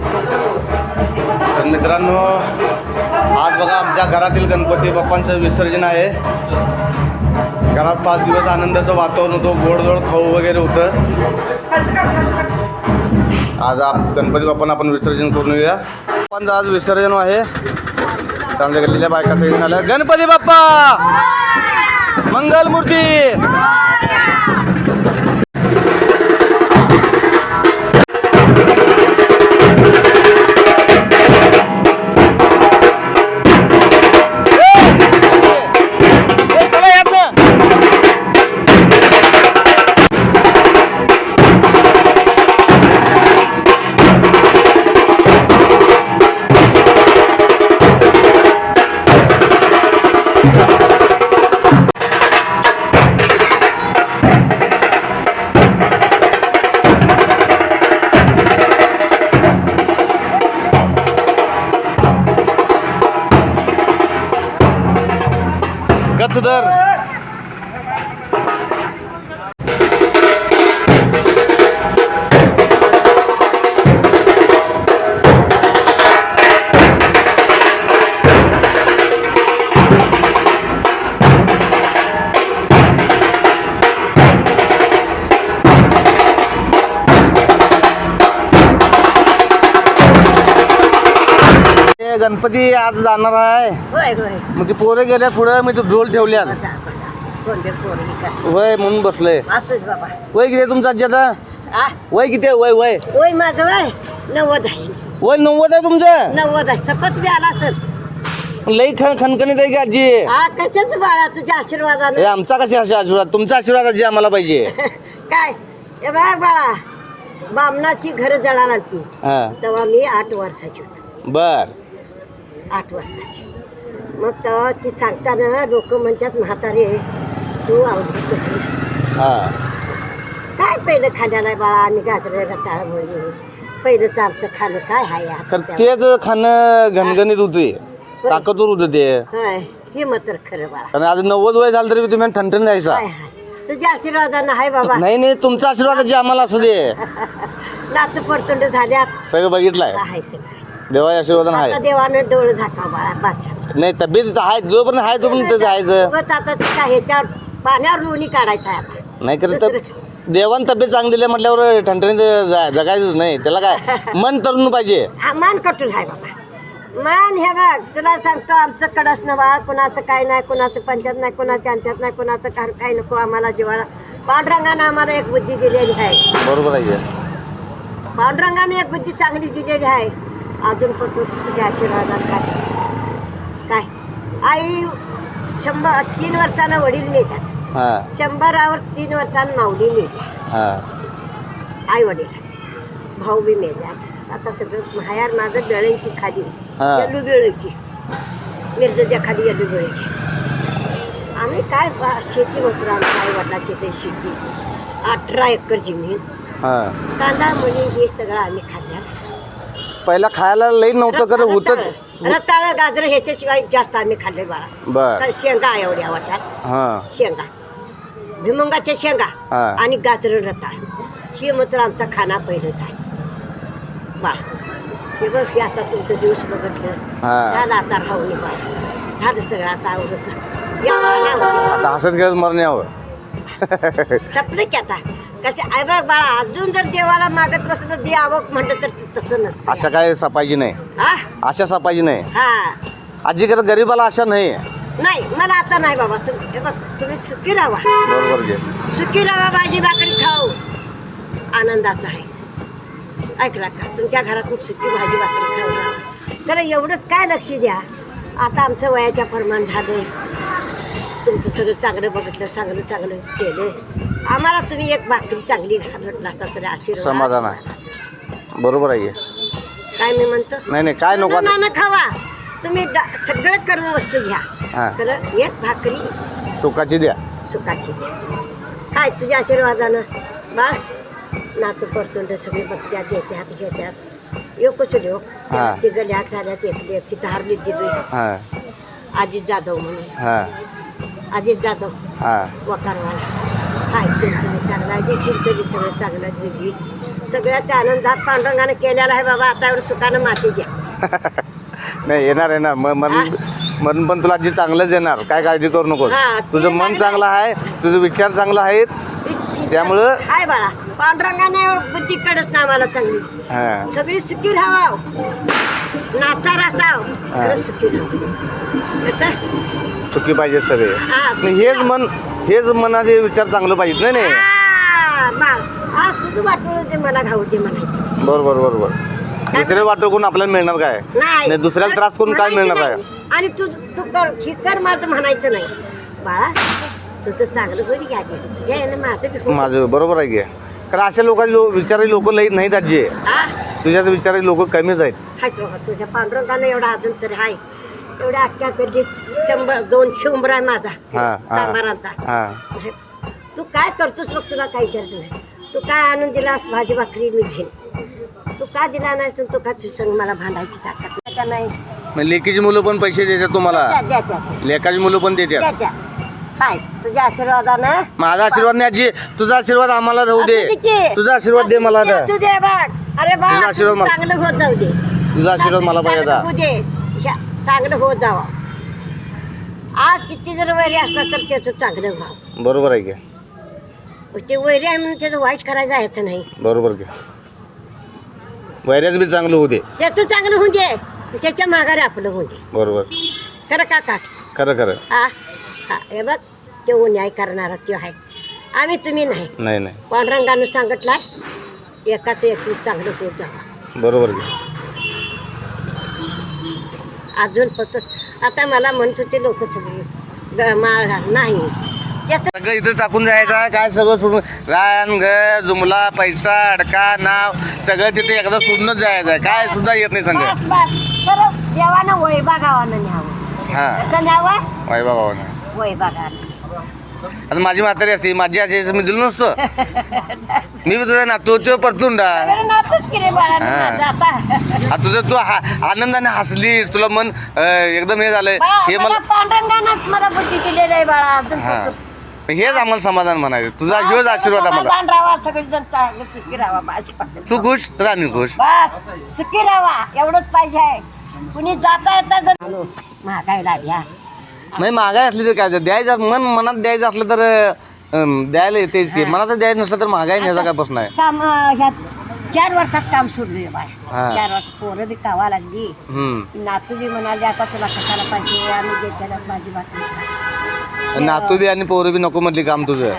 तर मित्रांनो आज बघा आमच्या घरातील गणपती बाप्पांचं विसर्जन आहे. घरात पाच दिवस आनंदाचं वातावरण होतं गोडधोड खाऊ वगैरे होतं. आज आप गणपती बाप्पांना आपण विसर्जन करून येऊया. बाप्पांचं आज विसर्जन आहे. तर आमच्या गल्लीच्या बायका सगळी आल्या. गणपती बाप्पा! मंगलमूर्ती! गणपती आज जाणार आहे. होय होय. मग ती पोरं गेल्या पुढं मी तो ढोल ठेवल्यात. कोणते पोरगी का वय म्हणून बसलंय. असूच बाबा. वय किती आहे तुमचं आजी आता आ? वय किती आहे? वय वय. होय माझं वय नव्वद आहे. वय नव्वद आहे तुमचं? नव्वद आहे. शपथ बी आला सर लई खन खणखणीत आहे की आजी? हा कशाच बाळा? तुझ्या हे आशीर्वादानं आमचा कशा अशा आशीर्वाद? तुमचा आशीर्वाद आजी आम्हाला पाहिजे. काय? हे बघ बाळा. बामणाची घर जळाला ती. हा. तेव्हा मी आठ वर्षाची होतो. बर. आठ वर्षाची. मग तेव्हा ती सांगताना लोक म्हणतात म्हातारे तू आवडत काय पहिलं खाण्याला बाळा आणि गाजरे रताळ म्हणून पहिलंच आमचं खाणं काय आहे तर तेच खाणं घणघणीत होते ताकदवर होतं ते. हे मात्र खरं बाळा. कारण आज नव्वद वय झालं तरी तुम्ही ठणठण जायचा तुझ्या आशीर्वादानं आहे बाबा. नाही नाही तुमचा आशीर्वाद आजी आम्हाला असू दे. नातं परतोंड झाल्यात. सगळं बघितलंय. आहे सगळं. देवाच्या आशीर्वादन आता आहे. देवानं डोळ झाका बाळा नाही तब्येत आहे जोपर्यंत आहे आहेच उगाच आता ते काय ह्याच्यावर पाण्यावर लोणी काढायचं आहे आता. नाही करत तर देवान तब्येत चांगली दिली म्हटल्यावर ठणठणीत जा- जगायचंच नाही. त्याला काय? मन तरुण पाहिजे. हा, मान कटून आहे बाबा. मान हे बघ तुला सांगतो आमचं कडस न बाळ कुणाचं काय नाही कुणाचं पंचायत नाही कुणाच्या अंच्यात नाही कुणाचं काय काय नको आम्हाला जीवाला पांडुरंगानं आम्हाला एक बुद्धी दिलेली आहे. बरोबर आहे. पांडुरंगाने एक बुद्धी चांगली दिलेली आहे. अजून पण तू तुझ्या आशीर्वादात काय काय? आई शंभर तीन वर्षानं वडील मिळतात हा. शंभरावर तीन वर्षानं माऊली मिळते हा. आई वडील भाऊ बी मेल्यात आता सगळं मायार माझं डळंकी खाली. येलू बिळकी मिरजेच्या खाली येलू बिळकी आम्ही काय शेती होतो आमच्या आई वडिलाची ते शेती. अठरा एकर जमीन. कांदा मुली हे सगळं आम्ही खाल्ल्या पहिला खायला लई नव्हतं खरं होतं रताळ गाजर ह्याच्याशिवाय जास्त आम्ही खाल्ले बाळा. बर. तर शेंगा एवढ्या वाटतात हा. शेंगा. भिमुंगाच्या शेंगा हा. आणि गाजर रताळ. हे मात्र आमचा खाना पहिलंच आहे. बाळ. हे बघ हे आता तुमचं दिवस बघितलं हा. झालं आता राहून बाळ. झालं सगळं आता आवडत या बाळा नाही आता हसत खेळत मरणे हवं होत. संपलं की आता. कसे आहे बघ बाळा अजून जर देवाला मागत बसलं तर दे आवक म्हणलं तर तसं नसतं. अशा काय सापायची नाही. हा? अशा सापायची नाही. हा. आजी करत गरीबाला अशा नाही. नाही मला आता नाही बाबा. तुम्ही हे बघ तुम्ही सुखी राहा. बरोबर घे सुखी राहा भाजी भाकरी खाऊ. आनंदाचा आहे. ऐकला का तुमच्या घरातून सुकी भाजी भाकरी खाऊ राहा. तर एवढंच काय लक्ष द्या. आता आमचं वयाच्या प्रमाण झालं तुमचं सगळं चांगलं बघितलं चांगलं चांगलं केलं आम्हाला तुम्ही एक भाकरी चांगली घालत नसा तरी आशीर्वाद. समाधान आहे. बरोबर आहे. काय मी म्हणतो? नाही नाही काय नको खावा तुम्ही ड- सगळं करून वस्तू घ्या. हा. एक भाकरी सुखाची द्या. सुखाची दे काय तुझ्या आशीर्वादानं. बाळ नातू परतून सगळे बघत्यात येत्यात घेत्यात. यो कसं लिहो हा. ते गल्याक झाल्यात एकली एकटी धारली दिली हा. अजित जाधव म्हणून. हा. अजित जाधव. हा. वकारवाला. हाय तुमचं चांगला भाजी केली तरी सगळं चांगलं दिली सगळ्याच्या आनंदात पांडुरंगाने केलेला आहे बाबा आता एवढं सुखानं माती घ्या नाही येणार येणार. म- मन मन पण तुला आजी चांगलंच येणार काय काळजी करू नको. तुझं मन चांगलं आहे. तुझे विचार चांगलं आहेत. त्यामुळं हाय बाळा. पांडुरंगाने बुद्धी कडच ना आम्हाला चांगली हां. सगळी सुखी राहाव. नाचा रासाव. सुखी राहाव. कसं सुखी पाहिजे सगळे. हा, हेच मन हेच मनाचे विचार चांगलं पाहिजेत नाही? नाही बाळ आज तुझं ते मला घाऊ दे म्हणायचं. बरोबर बरोबर दुसरे वाटो कोण आपल्याला मिळणार काय? नाही. दुसऱ्याला त्रास करून काय म्हणायचं मिळणार आहे? नाही. आणि तू तू कर ही कर माझं म्हणायचं नाही. बाळा तुझं चांगलं होईल घ्या तुझ्या यानं माझं बी होईल. माझं बरोबर आहे की. कारण अशा लोकांचे लो विचारी लोक लई नाहीत आजी. तुझ्याच विचारी लोक कमीच आहेत. हाय तो तुझ्या पांडुरंगानं एवढा अजून तरी हाय. एवढ्या अख्ख्या कधी शंभर दोनशे उंबरा आहे माझा हा हा हा. तू काय करतोस बघ तुला काही विचारलं नाही. तू काय आणून दिलास भाजी भाकरी मी घेईन. तू का दिला नाही तू का तुझं मला भांडायची ताकद? नाही का नाही? मग लेकीची मुलं पण पैसे देतात तुम्हाला. द्या द्या द्या द्या. लेकाची मुलं पण देतात. द्या द्या. हाय तुझ्या आशीर्वादानं? माझा आशीर्वाद नाही आजी. तुझा आशीर्वाद आम्हाला राहू दे. असू दे की. तुझा आशीर्वाद दे मला दे, आता. असू दे बघ. अरे तुझा आशीर्वाद मला- चांगलं होत जाऊ दे. तुझा आशीर्वाद मला पाहिजे चांगलं आता. होऊ दे. शा- चांगलं होत जावा. आज किती जर वैरी असला तर त्याचं चांगलं व्हावं. बरोबर आहे की. ते वैरी आहे म्हणून त्याचं वाईट करायचं यायचं नाही. बरोबर की. वैऱ्याच बी चांगलं होऊ दे. त्याचं चांगलं होऊ दे. त्याच्या माघारी आपलं होऊ दे. बरोबर. खरं का काठ खरं खरं. हा? हा हे बघ. तो न्याय करणारा तो आहे. आम्ही तुम्ही नाही. नाही नाही. पांडुरंगानं सांगितलाय एकाच एकवीस चांगलं होत जावा बरोबर की. अजून फक्त आता मला म्हणत होते लोक सगळे ग- माळ घाल नाही. त्याचं सगळं इथं टाकून जायचं काय सगळं सोडून रान घर जुमला पैसा अडका नाव सगळं तिथे एकदा सोडूनच जायचं आहे. काय सुद्धा येत नाही संघ. बस बस. खरं देवानं वैबागावानं न्यावं. हा. कसं न्यावं? वाय बाबा वैबागानं आता माझी म्हातारी असते माझी आजी मी दिलं नसतं. मी बी तुझा नातू तो परतून हा. आता. तुझं तू हा आनंदाने हसलीस तुला मन अं, एकदम हे झालंय. हे मला पांडुरंगानंच मला बुद्धी दिलेली आहे बाळा अजून हा. फक्त- हेच आम्हाला समाधान म्हणायचं. तुझा ह्योच आशीर्वाद आम्हाला. समाधान सगळेजण चांगलं सुखी तू खुश राणी खुश. बस सुखी राहावा एवढंच पाहिजे आहे. कुणी जाता येता जर आलो महागायला द्या नाही महागाई असली तर काय द्यायचं मन मनात द्यायचं असलं तर अं, द्यायला येतेच की. मनात द्यायचं नसलं तर महागाई न्यायचा काय प्रश्न आहे? काम अं, ह्या चार वर्षात काम सोडले बाय. हा. चार वर्ष पोरं बी कावा लागली. हम्म. नातू बी म्हणाले आता तुला कशाला पाहिजे? आम्ही देताना माझी खा. नातू बी आणि पोरं बी नको म्हटली काम तुझं.